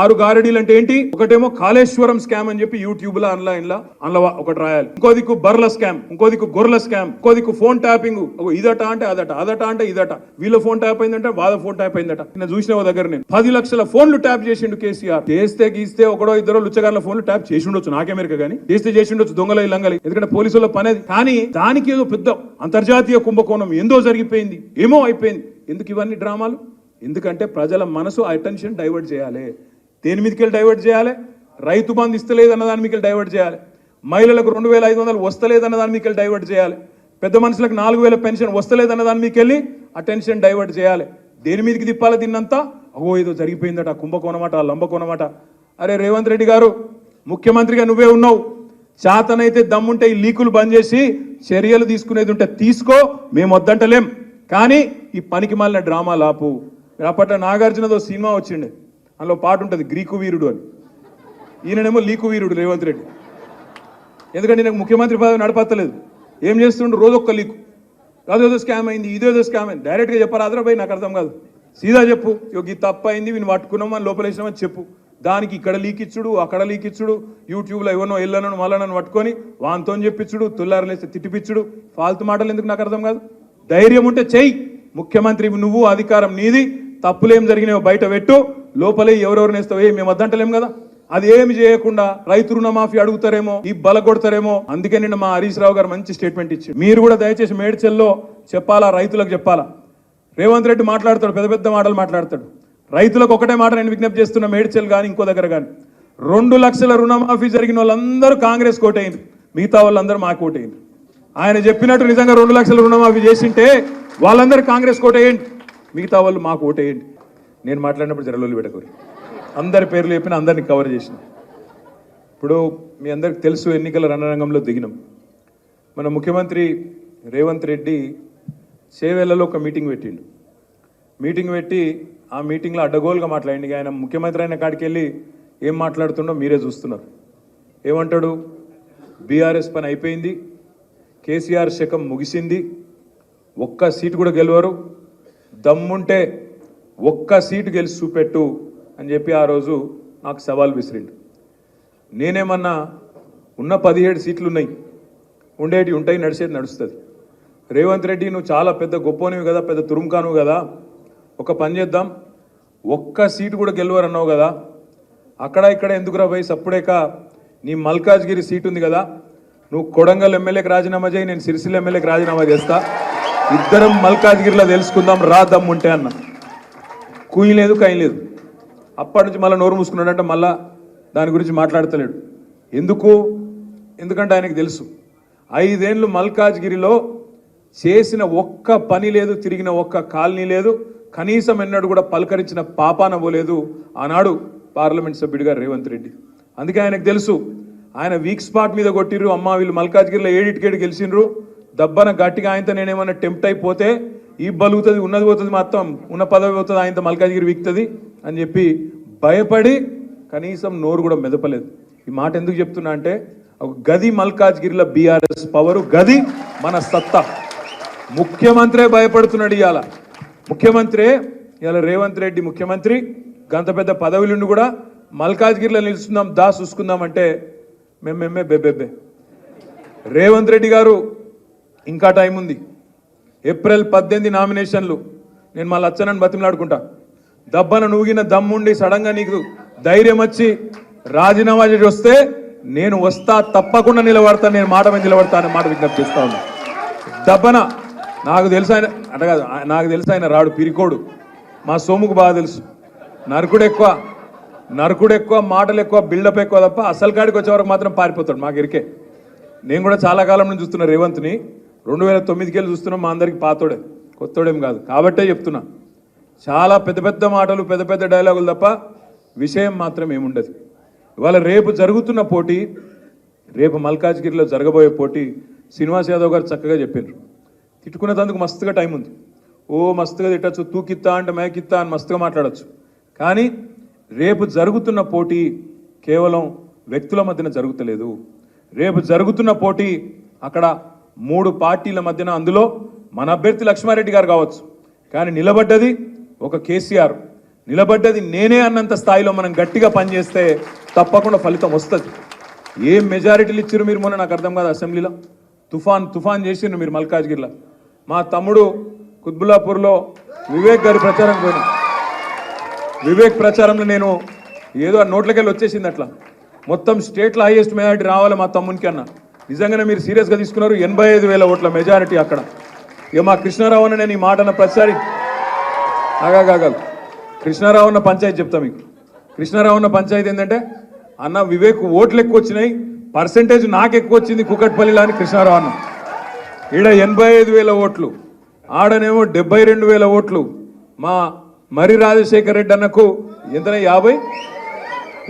ఆరు గారడీలు అంటే ఏంటి? ఒకటేమో కాళేశ్వరం స్కామ్ అని చెప్పి యూట్యూబ్లో ఆన్లైన్ లా అందులో ఒకటి రాయాలి. ఇంకో దిక్కు బర్ల స్కామ్ ఇంకోదికు గొర్రెల స్కామ్ ఇంకో దిక్కు ఫోన్ ట్యాపింగ్ ఇదట అంటే అదట అదట అంటే ఇదట. వీళ్ళ ఫోన్ ట్యాప్ అయిందంటే వాళ్ళ ఫోన్ ట్యాప్ అయిందట. నేను చూసిన దగ్గర నేను? పది లక్షల ఫోన్లు ట్యాప్ చేసిండు కేసీఆర్. చేస్తే గీస్తే ఒకడో ఇద్దరు లుచ్చగారుల ఫోన్లు ట్యాప్ చేసి ఉండొచ్చు నాకెమెరిక కానీ చేస్తే చేసి ఉండొచ్చు దొంగల లంగలి. ఎందుకంటే పోలీసుల పని అది కానీ దానికి ఏదో పెద్ద అంతర్జాతీయ కుంభకోణం ఏందో జరిగిపోయింది. ఏమో అయిపోయింది. ఎందుకు ఇవన్నీ డ్రామాలు? ఎందుకంటే ప్రజల మనసు అటెన్షన్ డైవర్ట్ చేయాలి. దేని మీదకి డైవర్ట్ చేయాలి? రైతు బంధు ఇస్తలేదు అన్న దాని మీకు డైవర్ట్ చేయాలి. మహిళలకు రెండు వేల ఐదు వందలు వస్తలేదన్న దాని మీదకి డైవర్ట్ చేయాలి. పెద్ద మనుషులకు నాలుగు వేల పెన్షన్ వస్తలేదన్న దాని మీకు వెళ్ళి అటెన్షన్ డైవర్ట్ చేయాలి. దేని మీదకి తిప్పాలి దీన్నంతా? అగో ఏదో జరిగిపోయిందట కుంభకోణమట లంబకోణమట అరే రేవంత్ రెడ్డి గారు ముఖ్యమంత్రిగా నువ్వే ఉన్నావు. చేతనైతే దమ్ముంటే ఈ లీకులు బంద్ చేసి చర్యలు తీసుకునేది ఉంటే తీసుకో మేము వద్దంటలేం. కానీ ఈ పనికి మాలిన డ్రామా లాపు. అప్పట్లో నాగార్జునదో సినిమా వచ్చిండే. అందులో పాట ఉంటుంది గ్రీకు వీరుడు అని. ఈయననేమో లీకు వీరుడు రేవంత్ రెడ్డి. ఎందుకంటే నాకు ముఖ్యమంత్రి పదవి నడపత్తలేదు. ఏం చేస్తుండ్రు రోజు ఒక్క లీకు అదేదో స్కామ్ అయింది ఇదేదో స్కామ్ అయింది. డైరెక్ట్గా చెప్పారు అదరా నాకు అర్థం కాదు. సీదా చెప్పు. ఈ తప్పు అయింది వీని పట్టుకున్నాం అని లోపలేసినామని చెప్పు. దానికి ఇక్కడ లీక్ ఇచ్చుడు అక్కడ లీక్ ఇచ్చుడు యూట్యూబ్లో ఎవరినో ఎల్లనో మళ్ళనని పట్టుకొని వాంతో చెప్పించుడు తుల్లారలేస్తే తిట్టిపిచ్చుడు. ఫాల్తు మాటలు ఎందుకు నాకు అర్థం కాదు? ధైర్యం ఉంటే చెయ్యి. ముఖ్యమంత్రి నువ్వు అధికారం నీది. తప్పులేం జరిగినాయో బయట పెట్టు. లోపలే ఎవరెవరు నేస్తావు మేము వద్దంటలేం కదా? అది ఏమి చేయకుండా రైతు రుణమాఫీ అడుగుతారేమో ఈ బల కొడతారేమో? అందుకే నిన్న మా హరీష్ రావు గారు మంచి స్టేట్మెంట్ ఇచ్చారు. మీరు కూడా దయచేసి మేడ్చల్లో చెప్పాలా రైతులకు చెప్పాలా? రేవంత్ రెడ్డి మాట్లాడతాడు పెద్ద పెద్ద మాటలు మాట్లాడతాడు. రైతులకు ఒకటే మాట నేను విజ్ఞప్తి చేస్తున్నా మేడ్చల్ కానీ ఇంకో దగ్గర కానీ రెండు లక్షల రుణమాఫీ జరిగిన వాళ్ళందరూ కాంగ్రెస్ కోటైంది మిగతా వాళ్ళందరూ మా కోటైంది ఆయన చెప్పినట్టు నిజంగా రెండు లక్షల రుణమాఫీ చేసింటే వాళ్ళందరూ కాంగ్రెస్ కోటేయండి మిగతా వాళ్ళు మాకు ఓటేయండి. నేను మాట్లాడినప్పుడు జరలోళ్ళు పెట్టకూరి అందరి పేర్లు చెప్పిన అందరిని కవర్ చేసిన. ఇప్పుడు మీ అందరికి తెలుసు ఎన్నికల రణరంగంలో దిగినాం. మన ముఖ్యమంత్రి రేవంత్ రెడ్డి సేవేళ్ళలో ఒక మీటింగ్ పెట్టిండు. మీటింగ్ పెట్టి ఆ మీటింగ్లో అడ్డగోలుగా మాట్లాడింది ఆయన ముఖ్యమంత్రి అయిన కాడికి వెళ్ళి ఏం మాట్లాడుతుండో మీరే చూస్తున్నారు. ఏమంటాడు? బీఆర్ఎస్ పని అయిపోయింది. కేసీఆర్ శకం ముగిసింది. ఒక్క సీటు కూడా గెలవరు. దమ్ముంటే ఒక్క సీటు గెలిచి చూపెట్టు అని చెప్పి ఆ రోజు నాకు సవాల్ విసిరిండు. నేనేమన్నా ఉన్న పదిహేడు సీట్లు ఉన్నాయి ఉండేటి ఉంటాయి నడిచేది నడుస్తుంది. రేవంత్ రెడ్డి నువ్వు చాలా పెద్ద గొప్పనివి కదా పెద్ద తురుముకాను కదా ఒక పని చేద్దాం ఒక్క సీటు కూడా గెలవరన్నావు కదా అక్కడ ఇక్కడ ఎందుకురా పోయి సప్పుడేక నీ మల్కాజ్గిరి సీటు ఉంది కదా నువ్వు కొడంగల్ ఎమ్మెల్యేకి రాజీనామా చేయి నేను సిరిసిల్ల ఎమ్మెల్యేకి రాజీనామా చేస్తా. ఇద్దరం మల్కాజ్గిరిలో తెలుసుకుందాం రాదమ్ ఉంటే అన్న. కూయి లేదు కై లేదు. అప్పటి నుంచి మళ్ళీ నోరు మూసుకున్నాడంటే మళ్ళా దాని గురించి మాట్లాడతలేడు. ఎందుకు? ఎందుకంటే ఆయనకు తెలుసు. ఐదేండ్లు మల్కాజ్గిరిలో చేసిన ఒక్క పని లేదు తిరిగిన ఒక్క కాలనీ లేదు. కనీసం ఎన్నడూ కూడా పలకరించిన పాపాన పోలేదు ఆనాడు పార్లమెంట్ సభ్యుడిగా రేవంత్ రెడ్డి. అందుకే ఆయనకు తెలుసు ఆయన వీక్ స్పాట్ మీద కొట్టిర్రు అమ్మ వీళ్ళు మల్కాజ్గిరిలో ఏడిటికేడు గెలిచిండ్రు. దబ్బన గట్టిగా ఆయనతో నేనేమన్నా టెంప్ట్ అయిపోతే ఈ బలుగుతుంది ఉన్నది పోతుంది మొత్తం ఉన్న పదవి పోతుంది ఆయనతో మల్కాజ్గిరి విక్తుంది అని చెప్పి భయపడి కనీసం నోరు కూడా మెదపలేదు. ఈ మాట ఎందుకు చెప్తున్నా అంటే ఒక గది మల్కాజ్గిరిలో బీఆర్ఎస్ పవరు గది మన సత్తా. ముఖ్యమంత్రే భయపడుతున్నాడు ఇవాళ ముఖ్యమంత్రి ఇవాళ రేవంత్ రెడ్డి ముఖ్యమంత్రి గంత పెద్ద పదవులుండి కూడా మల్కాజ్గిరిలో నిలుస్తుందాం దా చూసుకుందాం అంటే మేమేమే బెబ్బెబ్బే రేవంత్ రెడ్డి గారు ఇంకా టైం ఉంది. ఏప్రిల్ పద్దెనిమిది నామినేషన్లు. నేను మా లచ్చనని బతిమలాడుకుంటా. దబ్బన నూగిన దమ్ముండి సడన్గా నీకు ధైర్యం వచ్చి రాజీనామా చేసి వస్తే నేను వస్తా తప్పకుండా నిలబడతా నేను మాట మీద నిలబడతా మాట విజ్ఞప్తి చేస్తా ఉన్నా. దబ్బన నాకు తెలుసు ఆయన అంటే కాదు నాకు తెలుసు ఆయన రాడు పిరికోడు. మా సోముకు బాగా తెలుసు. నరకుడు ఎక్కువ నరకుడు ఎక్కువ మాటలు ఎక్కువ బిల్డప్ ఎక్కువ తప్ప అసలు కాడికి వచ్చే వరకు మాత్రం పారిపోతాడు మాకు ఇరికే నేను కూడా చాలా కాలం నుంచి చూస్తున్నా రేవంత్ని. రెండు వేల తొమ్మిదికి వెళ్ళి చూస్తున్నాం మా అందరికి పాతోడే కొత్తోడేం కాదు. కాబట్టే చెప్తున్నా చాలా పెద్ద పెద్ద మాటలు పెద్ద పెద్ద డైలాగులు తప్ప విషయం మాత్రం ఏముండదు. ఇవాళ రేపు జరుగుతున్న పోటీ రేపు మల్కాజ్గిరిలో జరగబోయే పోటీ శ్రీనివాస్ యాదవ్ గారు చక్కగా చెప్పారు తిట్టుకునేందుకు మస్తుగా టైం ఉంది. ఓ మస్తుగా తిట్టచ్చు తూకిత్తా అంటే మేకిత్తా అని మస్తుగా మాట్లాడచ్చు. కానీ రేపు జరుగుతున్న పోటీ కేవలం వ్యక్తుల మధ్యన జరుగుతలేదు. రేపు జరుగుతున్న పోటీ అక్కడ మూడు పార్టీల మధ్యన అందులో మన అభ్యర్థి లక్ష్మారెడ్డి గారు కావచ్చు. కానీ నిలబడ్డది ఒక కేసీఆర్. నిలబడ్డది నేనే అన్నంత స్థాయిలో మనం గట్టిగా పనిచేస్తే తప్పకుండా ఫలితం వస్తుంది. ఏం మెజారిటీలు ఇచ్చారు మీరు మొన్న? నాకు అర్థం కాదు అసెంబ్లీలో. తుఫాన్ తుఫాన్ చేసిండ్రు మీరు మల్కాజ్గిరిలో. మా తమ్ముడు కుత్బుల్లాపూర్లో వివేక్ గారి ప్రచారం పోయినా. వివేక్ ప్రచారంలో నేను ఏదో ఆ నోట్లకెళ్ళి వచ్చేసింది అట్లా. మొత్తం స్టేట్లో హైయెస్ట్ మెజారిటీ రావాలి మా తమ్మునికి అన్నా. నిజంగానే మీరు సీరియస్గా తీసుకున్నారు. ఎనభై ఐదు వేల ఓట్ల మెజారిటీ అక్కడ. ఇక మా కృష్ణారావు అన్న నేను ఈ మాట అన్న ప్రతిసారి ఆగాగాగాలి కృష్ణారావు అన్న పంచాయతీ చెప్తా మీకు. కృష్ణారావు అన్న పంచాయతీ ఏంటంటే అన్న వివేక్ ఓట్లు ఎక్కువ వచ్చినాయి పర్సంటేజ్ నాకు ఎక్కువ వచ్చింది కుకట్పల్లిలో అని కృష్ణారావు అన్న. ఈడ ఎనభై ఐదు వేల ఓట్లు ఆడనేమో డెబ్బై రెండు వేల ఓట్లు. మా మరి రాజశేఖర్ రెడ్డి అన్నకు ఎంత యాభై?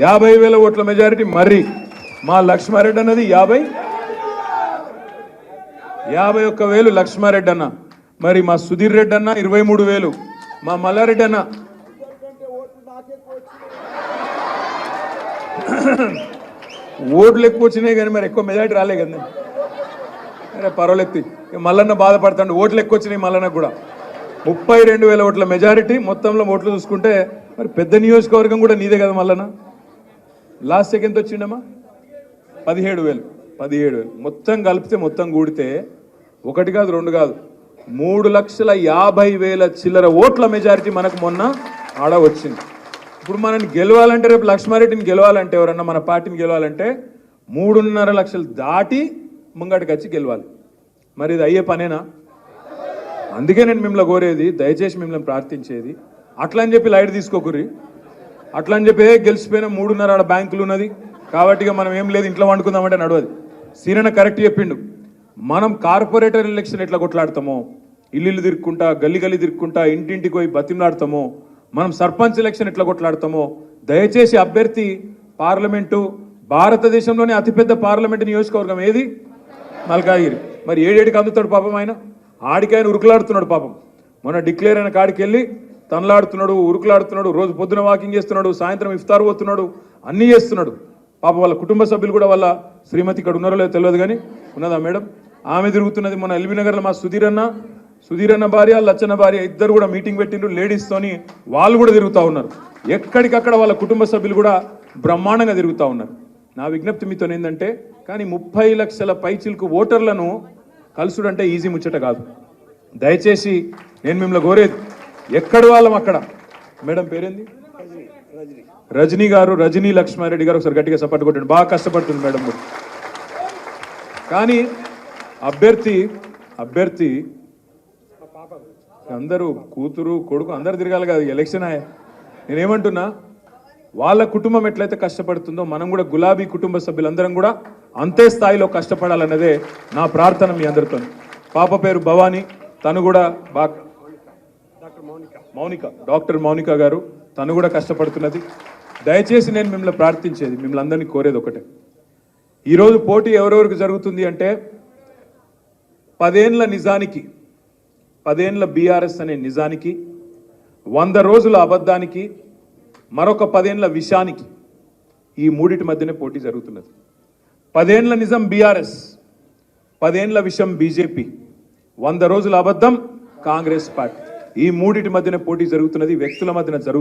యాభై వేల ఓట్ల మెజారిటీ మర్రి. మా లక్ష్మారెడ్డి అన్నది యాభై? యాభై ఒక్క వేలు లక్ష్మారెడ్డి అన్న మరి మా సుధీర్ రెడ్డి అన్న ఇరవై మూడు వేలు. మా మల్లారెడ్డి అన్న ఓట్లు ఎక్కువ వచ్చినాయి కానీ మరి ఎక్కువ మెజారిటీ రాలే కదా అరే పర్వాలేదు మల్లన్న బాధపడతాడు. ఓట్లు ఎక్కువ వచ్చినాయి మల్లన్న కూడా. ముప్పై రెండు వేల ఓట్ల మెజారిటీ మొత్తంలో ఓట్లు చూసుకుంటే మరి పెద్ద నియోజకవర్గం కూడా నీదే కదా మల్లన్న. Last second వచ్చిండమ్మా. పదిహేడు వేలు. పదిహేడు. వేలు మొత్తం కలిపితే మొత్తం కూడితే ఒకటి కాదు రెండు కాదు. మూడు లక్షల యాభై వేల చిల్లర ఓట్ల మెజారిటీ మనకు మొన్న ఆడ వచ్చింది. ఇప్పుడు మనని గెలవాలంటే రేపు లక్ష్మారెడ్డిని గెలవాలంటే ఎవరన్నా మన పార్టీని గెలవాలంటే మూడున్నర లక్షలు దాటి ముంగటికి వచ్చి గెలవాలి. మరి ఇది అయ్యే పనేనా? అందుకే నేను మిమ్మల్ని కోరేది దయచేసి మిమ్మల్ని ప్రార్థించేది. అట్లా అని చెప్పి లైట్ తీసుకోకుర్రి. అట్లా అని చెప్పి "ఏ, గెలిచిపోయిన మూడున్నర ఆడ బ్యాంకులు ఉన్నది. కాబట్టి ఇక మనం ఏం లేదు ఇంట్లో వండుకుందామంటే నడవది. సీరన కరెక్ట్ చెప్పిండు. మనం కార్పొరేటర్ ఎలక్షన్ ఎట్లా కొట్లాడతామో ఇల్లు తిరుక్కుంటా గల్లి గల్లి తిరుక్కుంటా ఇంటింటికి పోయి బతిమలాడతామో మనం సర్పంచ్ ఎలక్షన్ ఎట్లా కొట్లాడతామో దయచేసి అభ్యర్థి పార్లమెంటు భారతదేశంలోనే అతిపెద్ద పార్లమెంటు నియోజకవర్గం ఏది? మల్కాగిరి. మరి ఏడేడికి అందుతాడు పాపం ఆయన? ఆడికి ఆయన ఉరుకులాడుతున్నాడు పాపం. మొన్న డిక్లేర్ అయిన కాడికి వెళ్ళి తనలాడుతున్నాడు ఉరుకులాడుతున్నాడు రోజు పొద్దున వాకింగ్ చేస్తున్నాడు సాయంత్రం ఇఫ్తార్ పోతున్నాడు అన్నీ చేస్తున్నాడు. పాపం వాళ్ళ కుటుంబ సభ్యులు కూడా వాళ్ళ శ్రీమతి ఇక్కడ ఉన్నారో లేదో తెలియదు కానీ ఉన్నదా మేడం? ఆమె తిరుగుతున్నది మన ఎల్బీ నగర్లో మా సుధీర్ అన్న. సుధీర్ అన్న భార్య లచ్చన్న భార్య ఇద్దరు కూడా మీటింగ్ పెట్టిండ్రు. లేడీస్ తోని వాళ్ళు కూడా తిరుగుతూ ఉన్నారు. ఎక్కడికక్కడ వాళ్ళ కుటుంబ సభ్యులు కూడా బ్రహ్మాండంగా తిరుగుతూ ఉన్నారు. నా విజ్ఞప్తి మీతో ఏంటంటే కానీ ముప్పై లక్షల పైచిలకు ఓటర్లను కలుసుడంటే ఈజీ ముచ్చట కాదు. దయచేసి నేను మిమ్మల్ని కోరేది ఎక్కడ వాళ్ళం అక్కడ? మేడం పేరేంది? రజనీ. గారు రజనీ లక్ష్మారెడ్డి గారు ఒకసారి గట్టిగా సపోర్ట్ కొట్టండి. బాగా కష్టపడుతుంది మేడం కానీ అభ్యర్థి అభ్యర్థి అందరూ కూతురు కొడుకు అందరు తిరగాలి కదా ఎలక్షన్ ఆయా. నేనేమంటున్నా వాళ్ళ కుటుంబం ఎట్లయితే కష్టపడుతుందో మనం కూడా గులాబీ కుటుంబ సభ్యులందరం కూడా అంతే స్థాయిలో కష్టపడాలన్నదే నా ప్రార్థన మీ అందరితో పాప పేరు భవానీ తను కూడా బాగా మౌనిక డాక్టర్ మౌనిక గారు తను కూడా కష్టపడుతున్నది. దయచేసి నేను మిమ్మల్ని ప్రార్థించేది మిమ్మల్ని అందరినీ కోరేది ఒకటే. ఈరోజు పోటీ ఎవరెవరికి జరుగుతుంది అంటే పదేండ్ల నిజానికి పదేండ్ల బీఆర్ఎస్ అనే నిజానికి వంద రోజుల అబద్ధానికి మరొక పదేండ్ల విషానికి ఈ మూడిటి మధ్యనే పోటీ జరుగుతున్నది. పదేండ్ల నిజం బీఆర్ఎస్ పదేండ్ల విషం బీజేపీ వంద రోజుల అబద్ధం కాంగ్రెస్ పార్టీ. ఈ మూడిటి మధ్యన పోటీ జరుగుతున్నది వ్యక్తుల మధ్యన జరుగుతుంది